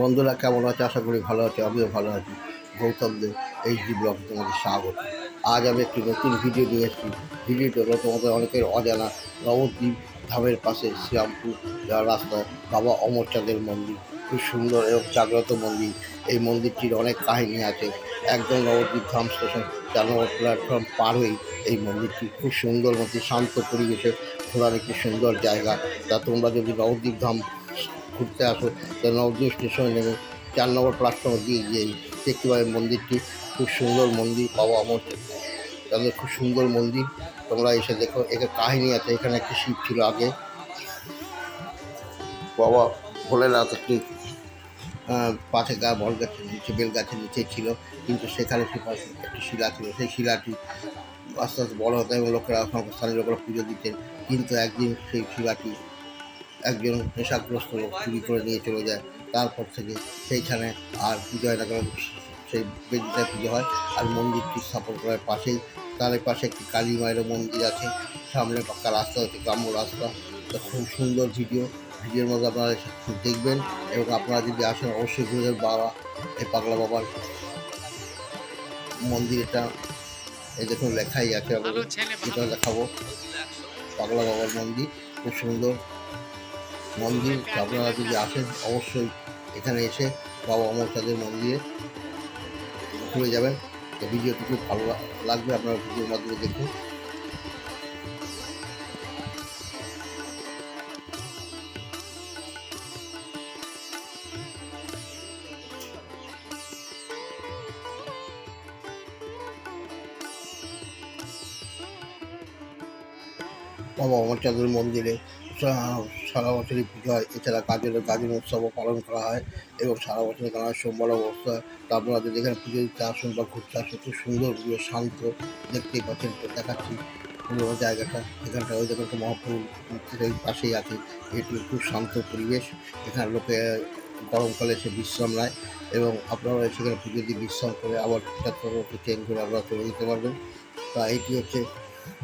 বন্ধুরা কেমন আছে? আশা করি ভালো আছে, আমিও ভালো আছি। গৌতম দেব এইচডি ব্লগ তোমাদের স্বাগত। আজ আমি একটি নতুন ভিডিও নিয়ে এসেছি। ভিডিওটি হলো তোমাদের অনেকের অজানা নবদ্বীপ ধামের পাশে শ্রীরামপুর যাওয়ার রাস্তায় বাবা অমরচাঁদের মন্দির। খুব সুন্দর এবং জাগ্রত মন্দির। এই মন্দিরটির অনেক কাহিনী আছে। একদম নবদ্বীপ ধাম স্টেশন চার নম্বর প্ল্যাটফর্ম পার হয়েই এই মন্দিরটি। খুব সুন্দর মন্দির শান্ত পরিবেশে ঘোরার একটি সুন্দর জায়গা। তা তোমরা যদি নবদ্বীপ ধাম ঘুরতে আসো তো নবদ্বীপ স্টেশনে নেমে চার নম্বর প্ল্যাটফর্মে দিয়ে গিয়ে দেখতে পাবে মন্দিরটি। খুব সুন্দর মন্দির বাবা অমর তাদের খুব সুন্দর মন্দির। তোমরা এসে দেখো এখানে কাহিনী আছে এখানে একটি শিব ছিল আগে। বাবা ভোলেনাথ একটি আহ, পাশে গা বল গাছের নিচে বেল গাছের নিচে ছিল। কিন্তু সেখানে সে পাশে একটি শিলা ছিল। সেই শিলাটি আস্তে আস্তে বড় হতো এবং লোকেরা স্থানীয় লোকেরা পুজো দিতেন। কিন্তু একদিন সেই শিলাটি একজন নেশাগ্রস্ত লোক চুরি করে নিয়ে চলে যায় তারপর থেকে সেইখানে আর হয় সেই বেদিটায় পুজো হয় আর মন্দিরটি স্থাপন করার পাশেই তার পাশে একটি কালী মায়েরও মন্দির আছে সামনে পাক্কা রাস্তা আছে গ্রাম্য রাস্তা তো খুব সুন্দর ভিডিও ভিডিওর মধ্যে আপনারা দেখবেন এবং আপনারা যদি আসেন অবশ্যই ঘুরে বাবা এই পাগলা বাবার মন্দিরটা এই দেখুন লেখাই আছে যেটা দেখাবো পাগলা বাবার মন্দির খুব সুন্দর। মন্দির, আপনারা যদি আসেন, অবশ্যই এখানে এসে বাবা অমরচাঁদের মন্দিরে ঘুরে যাবেন। তো ভিডিওটি খুব ভালো লাগবে, আপনারা ভিডিওর মাধ্যমে দেখুন। বাবা অমরচাঁদের মন্দিরে সারা বছরই পুজো হয়। এছাড়া গাজনের, গাজন উৎসবও পালন করা হয় এবং সারা বছর গানা সোমবার অবস্থা আপনারা যদি এখানে পুজো দিতে আসুন বা ঘুরতে আসুন, খুব সুন্দর, পুজো শান্ত দেখতেই পাচ্ছেন দেখাচ্ছি পুরোনো জায়গাটা। এখানটা ওই দেখেন মহাপুর পাশেই আছে। এটি খুব শান্ত পরিবেশ। এখানে লোকে গরমকালে এসে বিশ্রাম নেয় এবং আপনারা সেখানে পুজো দিয়ে বিশ্রাম করে আবার একটু চেঞ্জ করে আপনারা চলে যেতে পারবেন। তা এটি হচ্ছে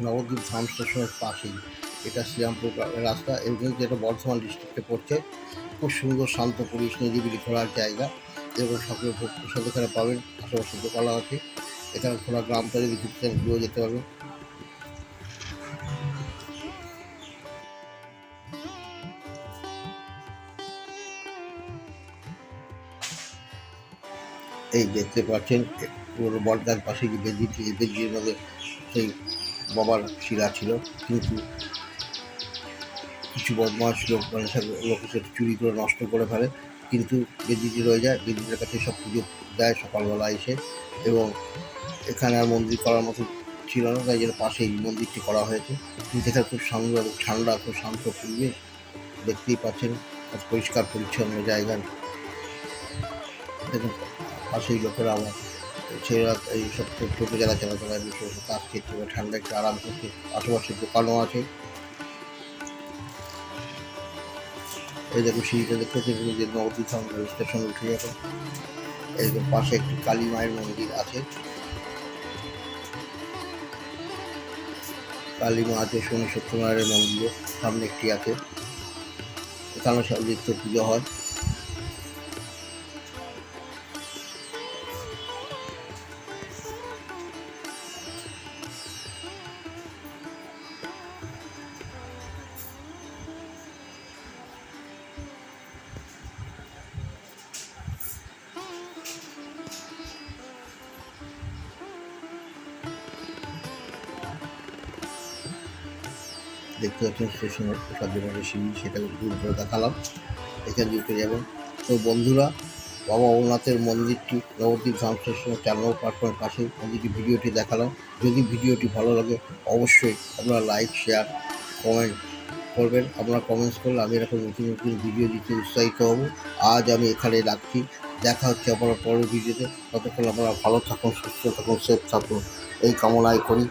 নবদ্বীপ ধাম স্টেশনের পাশেই। এটা শ্রীরামপুর রাস্তা এবং যেটা বর্ধমান ডিস্ট্রিক্টে পড়ছে। খুব সুন্দর, শান্ত পরিবেশ, নিরিবিলি ঘোরার জায়গা এবং সকলের প্রসাদ এখানে পাবেন। আশেপাশে দোকানও আছে। এখানে খোলা গ্রাম যদি ঘুরতে চান যেতে পারবেন। এই দেখতে পাচ্ছেন, পুরো বটগাছ পাশে যে বেদিটি বেদির মধ্যে সেই বাবার শিলা ছিল। কিন্তু কিছু বদমাস লোক মানে লোক এসে চুরি করে নষ্ট করে ফেলে। কিন্তু বেদিটি রয়ে যায় বেদিটার কাছে সব পুজো দেয়, সকালবেলা এসে। এবং এখানে আর মন্দির করার মতো ছিল না, তাই জন্য পাশে এই মন্দিরটি করা হয়েছে। এখানে খুব সুন্দর এবং ঠান্ডা, খুব শান্ত পরিবেশ। দেখতেই পাচ্ছেন পরিষ্কার, পরিচ্ছন্ন জায়গা। দেখুন, পাশেই লোকেরা আমার ছেলেরা এই সব টোটো যারা বসে বসে কাজ খেতে ঠান্ডা একটু আরাম করতে আশেপাশে দোকানও আছে। এই দেখুন সিঁড়িটা দেখতে পাচ্ছেন? যে নবদ্বীপ ধাম স্টেশন উঠে যাবে এদের পাশে একটি কালী মায়ের মন্দির আছে। কালী মা আছে, শনি সত্যনারায়ণের মন্দিরের সামনে একটি আছে। এখানে সব নিত্য পুজো হয়। দেখতে পাচ্ছেন স্টেশনের জন্য সিঁড়ি সেটাকে দূর করে দেখালাম। এখান দিয়ে যাবেন তো বন্ধুরা, বাবা অমরনাথের মন্দিরটি নবদ্বীপ ধাম স্টেশনের চার নম্বর প্ল্যাটফর্মের পাশে মন্দিরটি ভিডিওটি দেখালাম। যদি ভিডিওটি ভালো লাগে, অবশ্যই আপনারা লাইক শেয়ার কমেন্ট করবেন। আপনারা কমেন্টস করলে আমি এরকম নতুন নতুন ভিডিও দিতে উৎসাহিত হব। আজ আমি এখানে রাখছি। দেখা হচ্ছে আপনার পরের ভিডিওতে ততক্ষণ আপনারা ভালো থাকুন, সুস্থ থাকুন সেফ থাকুন। এই কামনাই করি।